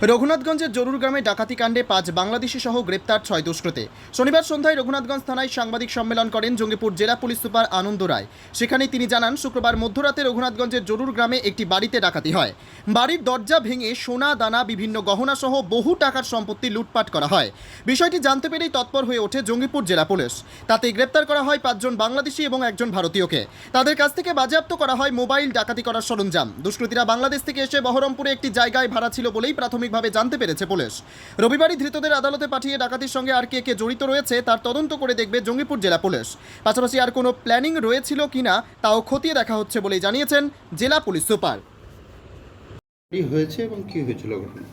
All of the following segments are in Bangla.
রঘুনাথগঞ্জের জরুর গ্রামে ডাকাতি কাণ্ডে পাঁচ বাংলাদেশি সহ গ্রেপ্তার ছয় দুষ্কৃতে। শনিবার সন্ধ্যায় রঘুনাথগঞ্জ থানায় সাংবাদিক সম্মেলন করেন জঙ্গিপুর জেলা পুলিশ সুপার আনন্দ রায়। সেখানে তিনি জানান, শুক্রবার মধ্যরাতে রঘুনাথগঞ্জের জরুর গ্রামে একটি বাড়িতে ডাকাতি হয়। বাড়ির দরজা ভেঙে সোনা, দানা, বিভিন্ন গহনা সহ বহু টাকার সম্পত্তি লুটপাট করা হয়। বিষয়টি জানতে পেরেই তৎপর হয়ে ওঠে জঙ্গিপুর জেলা পুলিশ। তাতে গ্রেপ্তার করা হয় পাঁচজন বাংলাদেশি এবং একজন ভারতীয়কে। তাদের কাছ থেকে বাজেয়াপ্ত করা হয় মোবাইল ডাকাতি করার সরঞ্জাম। দুষ্কৃতীরা বাংলাদেশ থেকে এসে বহরমপুরে একটি জায়গায় ভাড়া ছিল বলেই প্রাথমিকভাবে জানতে পেরেছে পুলিশ। রবিবারই ধৃতদের আদালতে পাঠিয়ে ডাকাতির সঙ্গে আর কে কে জড়িত রয়েছে তার তদন্ত করে দেখবে জঙ্গিপুর জেলা পুলিশ। পাশাপাশি আর কোনো প্ল্যানিং রয়েছিল কিনা তাও খতিয়ে দেখা হচ্ছে বলেই জানিয়েছেন জেলা পুলিশ সুপার। হয়েছে এবং কি হয়েছিল ঘটনা?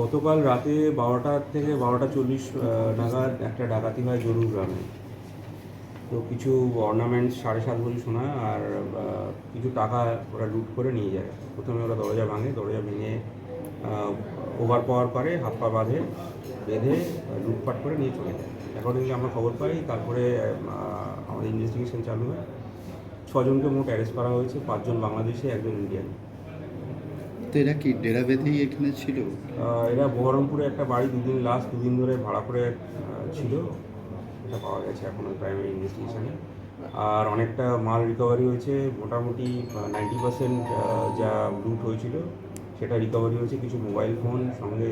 গতকাল রাতে বারোটা থেকে বারোটা চল্লিশ নাগাদ একটা ডাকাতি হয় জরুর গ্রামে। তো কিছু অর্নামেন্টস সাড়ে সাত ভরি সোনা আর কিছু টাকা ওরা লুট করে নিয়ে যায়। প্রথমে ওরা দরজা ভাঙে দরজা ভেঙে ওভার পাওয়ার পরে হাত পা বাঁধে বেঁধে লুটপাট করে নিয়ে চলে যায়। অ্যাকর্ডিংলি আমরা খবর পাই তারপরে আমাদের ইনভেস্টিগেশন চালু হয়। ছজনকে মোট অ্যারেস্ট করা হয়েছে পাঁচজন বাংলাদেশি একজন ইন্ডিয়ান তো এরা কি ডেরা বেঁধেই এখানে ছিল? এরা বহরমপুরে একটা বাড়ি দুদিন লাস্ট দুদিন ধরে ভাড়া করে ছিল। এটা পাওয়া গেছে এখনও প্রাইমারি ইনভেস্টিগেশনে আর অনেকটা মাল রিকভারি হয়েছে। মোটামুটি নাইনটি পার্সেন্ট যা লুট হয়েছিল সেটা রিকভারি হয়েছে কিছু মোবাইল ফোন সঙ্গে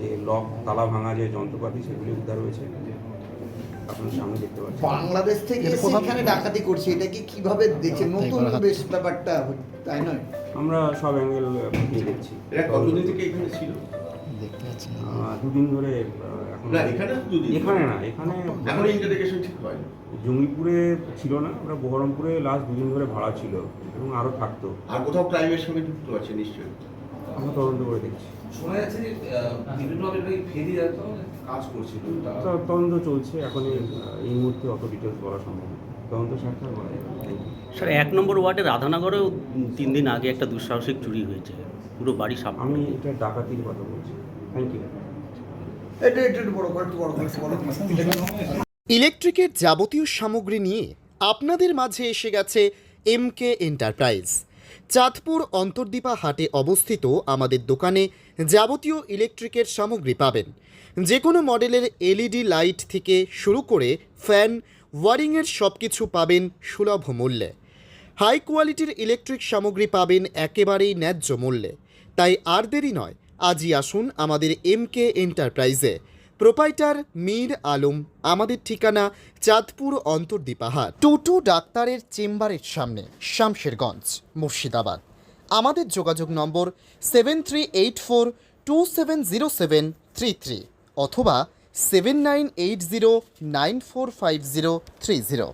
যে লক তালা ভাঙা যে যন্ত্রপাতি সেগুলি উদ্ধার হয়েছে। আপনার সামনে দেখতে পাচ্ছেন বাংলাদেশ থেকে এসে এখানে ডাকাতি করছে এটা কি কীভাবে দেখছে? নতুন বেশ ব্যাপারটা তাই নয়? আমরা সব অ্যাঙ্গেল খতিয়ে দেখছি। এরা কতদিন থেকে এখানে ছিল? দুদিন ধরে এখন এখানে না এখানে জঙ্গিপুরে ছিল না ওরা বহরমপুরে লাস্ট দুদিন ধরে ভাড়া ছিল এবং আরও থাকতো। আর কোথাও ক্রাইমের সঙ্গে যুক্ত আছে নিশ্চয়ই। আমরা তদন্ত করে দেখছি। শোনা যাচ্ছে যে বিভিন্নভাবে ফেরি কাজ করছিল তারা তদন্ত চলছে এখন এই মুহূর্তে অত ডিটেলস বলা সম্ভব তদন্ত সাক্ষাৎ বলা স্যার এক নম্বর ওয়ার্ডে রাধানগরেও তিন দিন আগে একটা দুঃসাহসিক চুরি হয়েছে। পুরো বাড়ি সাপ আমি এটা ডাকাতির কথা বলছি। থ্যাংক ইউ এটা এটা বড় বড় বড় ইলেকট্রিকের যাবতীয় সামগ্রী নিয়ে আপনাদের মাঝে এসে গেছে M K enterprise Chandpur Antardipa হাটে অবস্থিত আমাদের দোকানে যাবতীয় ইলেকট্রিকের সামগ্রী পাবেন। যে কোনো মডেলের এলইডি লাইট থেকে শুরু করে ফ্যান, ওয়ারিংয়ের সব কিছু পাবেন সুলভ মূল্যে। হাই কোয়ালিটির ইলেকট্রিক সামগ্রী পাবেন একেবারেই ন্যায্য মূল্যে। তাই আর দেরি নয়, আজই আসুন আমাদের এমকে এন্টারপ্রাইজে। প্রোপাইটার মীর আলম, আমাদের ঠিকানা চাঁদপুর অন্তর্দীপাহার টোটো ডাক্তারের চেম্বারের সামনে, শামশেরগঞ্জ, মুর্শিদাবাদ। আমাদের যোগাযোগ number seven three eight four two seven zero seven three three অথবা seven nine eight zero nine four five zero three zero